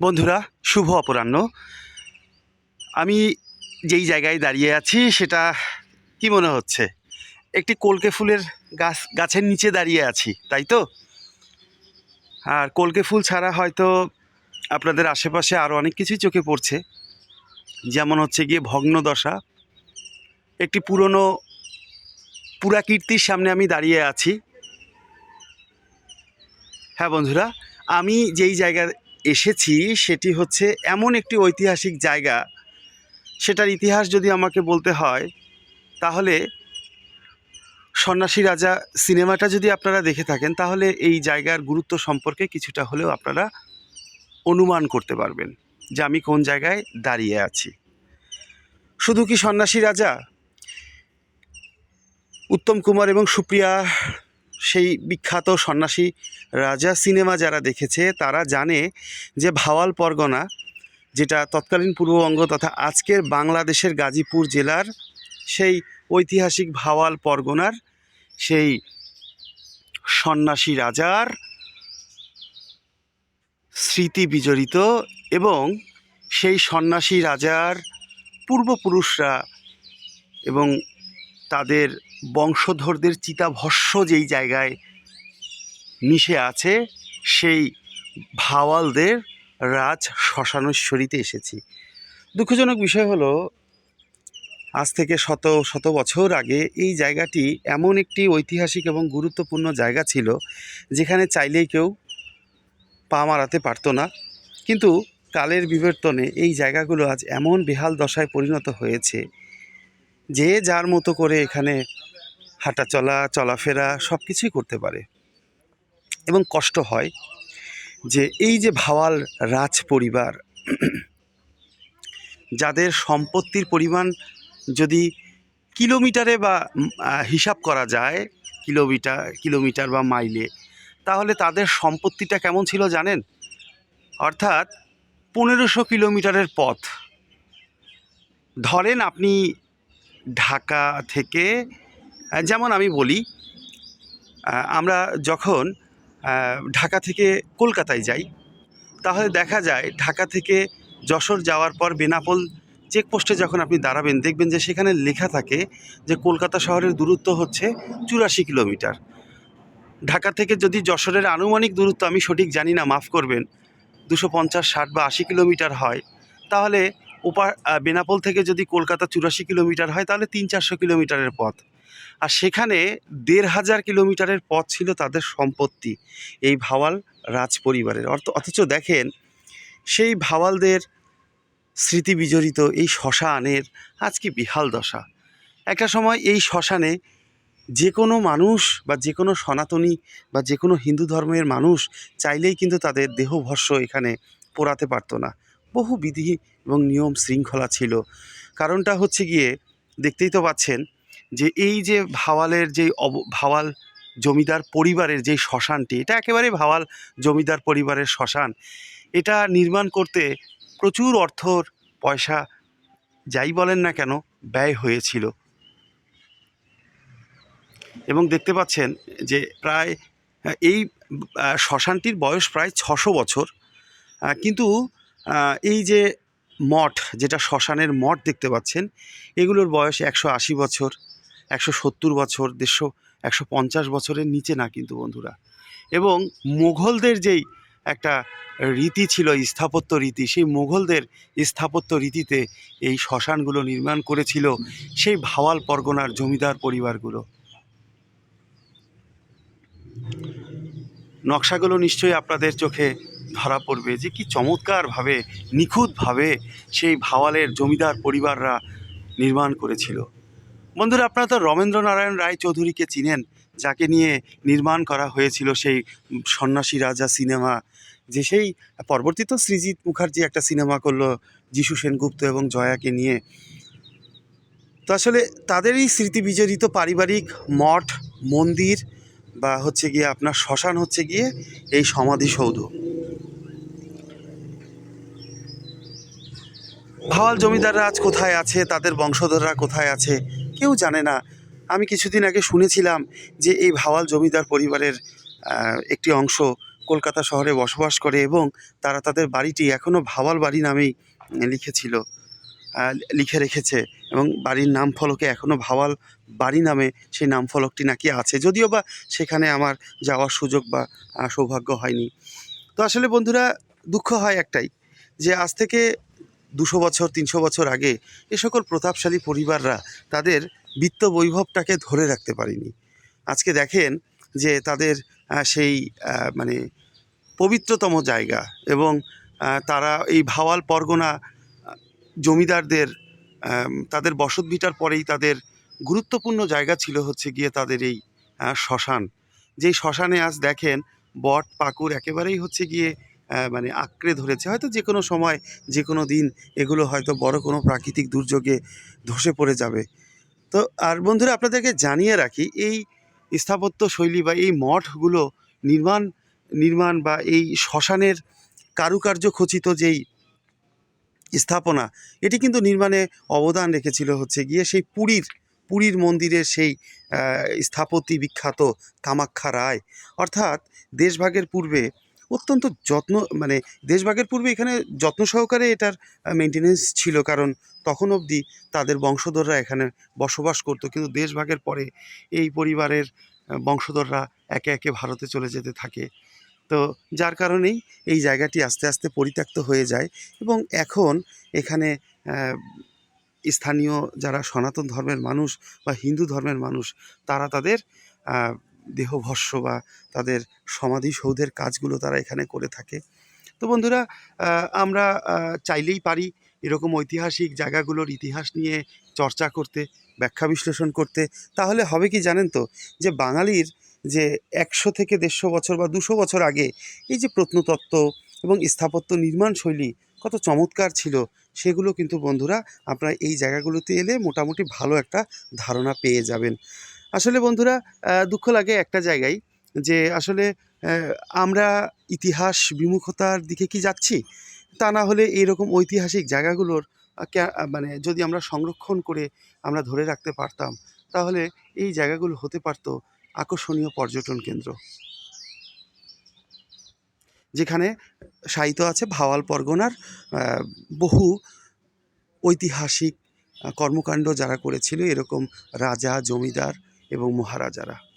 বন্ধুরা, শুভ অপরাহ্ন। আমি যেই জায়গায় দাঁড়িয়ে আছি, সেটা কি মনে হচ্ছে? একটি কলকে ফুলের গাছ, গাছের নিচে দাঁড়িয়ে আছি, তাই তো? আর কলকে ফুল ছাড়া হয়তো আপনাদের আশেপাশে আরও অনেক কিছুই চোখে পড়ছে। যেমন হচ্ছে গিয়ে ভগ্নদশা একটি পুরনো পুরাকীর্তির সামনে আমি দাঁড়িয়ে আছি। হ্যাঁ বন্ধুরা, আমি যেই জায়গায় এসেছি সেটি হচ্ছে এমন একটি ঐতিহাসিক জায়গা। সেটার ইতিহাস যদি আমাকে বলতে হয়, তাহলে সন্ন্যাসী রাজা সিনেমাটা যদি আপনারা দেখে থাকেন, তাহলে এই জায়গার গুরুত্ব সম্পর্কে কিছুটা হলেও আপনারা অনুমান করতে পারবেন যে আমি কোন জায়গায় দাঁড়িয়ে আছি। শুধু কি সন্ন্যাসী রাজা? উত্তম কুমার এবং সুপ্রিয়া সেই বিখ্যাত সন্ন্যাসী রাজা সিনেমা যারা দেখেছে, তারা জানে যে ভাওয়াল পরগনা, যেটা তৎকালীন পূর্ববঙ্গ তথা আজকের বাংলাদেশের গাজীপুর জেলার সেই ঐতিহাসিক ভাওয়াল পরগনার সেই সন্ন্যাসী রাজার স্মৃতি বিজড়িত এবং সেই সন্ন্যাসী রাজার পূর্বপুরুষরা এবং তাদের বংশধরদের চিতাভস্য যেই জায়গায় মিশে আছে, সেই ভাওয়ালদের রাজ শ্মশানেশ্বরীতে এসেছি। দুঃখজনক বিষয় হলো, আজ থেকে শত শত বছর আগে এই জায়গাটি এমন একটি ঐতিহাসিক এবং গুরুত্বপূর্ণ জায়গা ছিল, যেখানে চাইলেই কেউ পা মারাতে পারতো না। কিন্তু কালের বিবর্তনে এই জায়গাগুলো আজ এমন বেহাল দশায় পরিণত হয়েছে, যে যার মতো করে এখানে হাঁটা চলা, চলাফেরা সব কিছুই করতে পারে। এবং কষ্ট হয় যে এই যে ভাওয়াল রাজ পরিবার, যাদের সম্পত্তির পরিমাণ যদি কিলোমিটারে বা হিসাব করা যায়, কিলোমিটার কিলোমিটার বা মাইলে, তাহলে তাদের সম্পত্তিটা কেমন ছিল জানেন? অর্থাৎ পনেরোশো কিলোমিটারের পথ। ধরেন আপনি ঢাকা থেকে যেমন আমি বলি আমরা যখন ঢাকা থেকে কলকাতায় যাই, তাহলে দেখা যায় ঢাকা থেকে যশোর যাওয়ার পর বেনাপোল চেকপোস্টে যখন আপনি দাঁড়াবেন, দেখবেন যে সেখানে লেখা থাকে যে কলকাতা শহরের দূরত্ব হচ্ছে চুরাশি কিলোমিটার। ঢাকা থেকে যদি যশোরের আনুমানিক দূরত্ব আমি সঠিক জানি না, মাফ করবেন, দুশো পঞ্চাশ, ষাট বা আশি কিলোমিটার হয়, তাহলে ওপার বেনাপোল থেকে যদি কলকাতা চুরাশি কিলোমিটার হয়, তাহলে তিন চারশো কিলোমিটারের পথ। আর সেখানে দেড় হাজার কিলোমিটারের পথ ছিল তাদের সম্পত্তি এই ভাওয়াল রাজ পরিবারের অর্থ, অথচ দেখেন, সেই ভাওয়ালদের স্মৃতি বিজড়িত এই শ্মশানের আজ কি বিহাল দশা। একটা সময় এই শ্মশানে যে কোনো মানুষ বা যে কোনো সনাতনী বা যে কোনো হিন্দু ধর্মের মানুষ চাইলেই কিন্তু তাদের দেহভস্য এখানে পোড়াতে পারতো না। বহু বিধি এবং নিয়ম শৃঙ্খলা ছিল। কারণটা হচ্ছে গিয়ে, দেখতেই তো পাচ্ছেন যে এই যে ভাওয়ালের যে অব, ভাওয়াল জমিদার পরিবারের যে শ্মশানটি, এটা একেবারে ভাওয়াল জমিদার পরিবারের শ্মশান। এটা নির্মাণ করতে প্রচুর অর্থর পয়সা, যাই বলেন না কেন, ব্যয় হয়েছিল। এবং দেখতে পাচ্ছেন যে প্রায়, এই শ্মশানটির বয়স প্রায় ছশো বছর। কিন্তু এই যে মঠ, যেটা শ্মশানের মঠ দেখতে পাচ্ছেন, এগুলোর বয়স একশো আশি বছর। একশো সত্তর বছর, দেড়শো, একশো পঞ্চাশ বছরের নিচে না কিন্তু বন্ধুরা। এবং মুঘলদের যেই একটা রীতি ছিল, স্থাপত্য রীতি, সেই মুঘলদের স্থাপত্য রীতিতে এই শ্মশানগুলো নির্মাণ করেছিল সেই ভাওয়াল পরগনার জমিদার পরিবারগুলো। নকশাগুলো নিশ্চয়ই আপনাদের চোখে ধরা পড়বে যে কি চমৎকারভাবে, নিখুঁতভাবে সেই ভাওয়ালের জমিদার পরিবাররা নির্মাণ করেছিল। বন্ধুরা, আপনারা তো রমেন্দ্র নারায়ণ রায় চৌধুরীকে চিনেন, যাকে নিয়ে নির্মাণ করা হয়েছিল সেই সন্ন্যাসী রাজা সিনেমা, যে সেই পরবর্তী তো সৃজিৎ মুখার্জি একটা সিনেমা করল যিশু সেনগুপ্ত এবং জয়াকে নিয়ে। তো আসলে তাদেরই স্মৃতি বিজড়িত পারিবারিক মঠ, মন্দির বা হচ্ছে গিয়ে আপনার শ্মশান হচ্ছে গিয়ে এই সমাধিসৌধ। ভাওয়াল জমিদাররা আজ কোথায় আছে? তাদের বংশধররা কোথায় আছে? কেউ জানে না। আমি কিছুদিন আগে শুনেছিলাম যে এই ভাওয়াল জমিদার পরিবারের একটি অংশ কলকাতা শহরে বসবাস করে এবং তারা তাদের বাড়িটি এখনও ভাওয়াল বাড়ি নামেই লিখেছিল লিখে রেখেছে এবং বাড়ির নাম ফলকে এখনও ভাওয়াল বাড়ি নামে সেই নাম ফলকটি নাকি আছে। যদিও বা সেখানে আমার যাওয়ার সুযোগ বা সৌভাগ্য হয়নি। তো আসলে বন্ধুরা, দুঃখ হয় একটাই যে আজ থেকে দুশো বছর, তিনশো বছর আগে এ সকল প্রতাপশালী পরিবাররা তাদের বিত্ত বৈভবটাকে ধরে রাখতে পারেনি। আজকে দেখেন যে তাদের সেই মানে পবিত্রতম জায়গা এবং তারা এই ভাওয়াল পরগনা জমিদারদের তাদের বসতভিটার পরেই তাদের গুরুত্বপূর্ণ জায়গা ছিল হচ্ছে গিয়ে তাদের এই শ্মশান। যেই শ্মশানে আজ দেখেন বট পাকুর একেবারেই হচ্ছে গিয়ে মানে আঁকড়ে ধরেছে। হয়তো যে কোনো সময় যে কোনো দিন এগুলো হয়তো বড় কোনো প্রাকৃতিক দুর্যোগে ধসে পড়ে যাবে। তো আর বন্ধুরা, আপনাদেরকে জানিয়ে রাখি, এই স্থাপত্য শৈলী বা এই মঠগুলো নির্মাণ নির্মাণ বা এই শ্মশানের কারুকার্য খচিত যেই স্থাপনা, এটি কিন্তু নির্মাণে অবদান রেখেছিল হচ্ছে গিয়ে সেই পুরীর পুরীর মন্দিরের সেই স্থাপতি বিখ্যাত কামাখ্যা রায়। অর্থাৎ দেশভাগের পূর্বে অত্যন্ত যত্ন মানে দেশভাগের পূর্বে এখানে যত্ন সহকারে এটার মেনটেনেন্স ছিল। কারণ তখন অবধি তাদের বংশধররা এখানে বসবাস করতো। কিন্তু দেশভাগের পরে এই পরিবারের বংশধররা একে একে ভারতে চলে যেতে থাকে। তো যার কারণেই এই জায়গাটি আস্তে আস্তে পরিত্যক্ত হয়ে যায় এবং এখন এখানে স্থানীয় যারা সনাতন ধর্মের মানুষ বা হিন্দু ধর্মের মানুষ, তারা তাদের দেহভস্য বা তাদের সমাধিসৌধের কাজগুলো তারা এখানে করে থাকে। তো বন্ধুরা আমরা চাইলেই পারি এরকম ঐতিহাসিক জায়গাগুলোর ইতিহাস নিয়ে চর্চা করতে, ব্যাখ্যা বিশ্লেষণ করতে। তাহলে হবে কি জানেন তো? যে বাঙালির যে একশো থেকে দেড়শো বছর বা দুশো বছর আগে এই যে প্রত্নতত্ত্ব এবং স্থাপত্য নির্মাণ শৈলী কত চমৎকার ছিল, সেগুলো কিন্তু বন্ধুরা আপনারা এই জায়গাগুলোতে এলে মোটামুটি ভালো একটা ধারণা পেয়ে যাবেন। আসলে বন্ধুরা দুঃখ লাগে একটা জায়গায় যে আসলে আমরা ইতিহাস বিমুখতার দিকে কি যাচ্ছি? তা না হলে এইরকম ঐতিহাসিক জায়গাগুলোর মানে যদি আমরা সংরক্ষণ করে আমরা ধরে রাখতে পারতাম, তাহলে এই জায়গাগুলো হতে পারতো আকর্ষণীয় পর্যটন কেন্দ্র। যেখানে সাহিত্য আছে ভাওয়াল পরগনার বহু ঐতিহাসিক কর্মকাণ্ড যারা করেছিল, এরকম রাজা, জমিদার এবং মহারাজারা।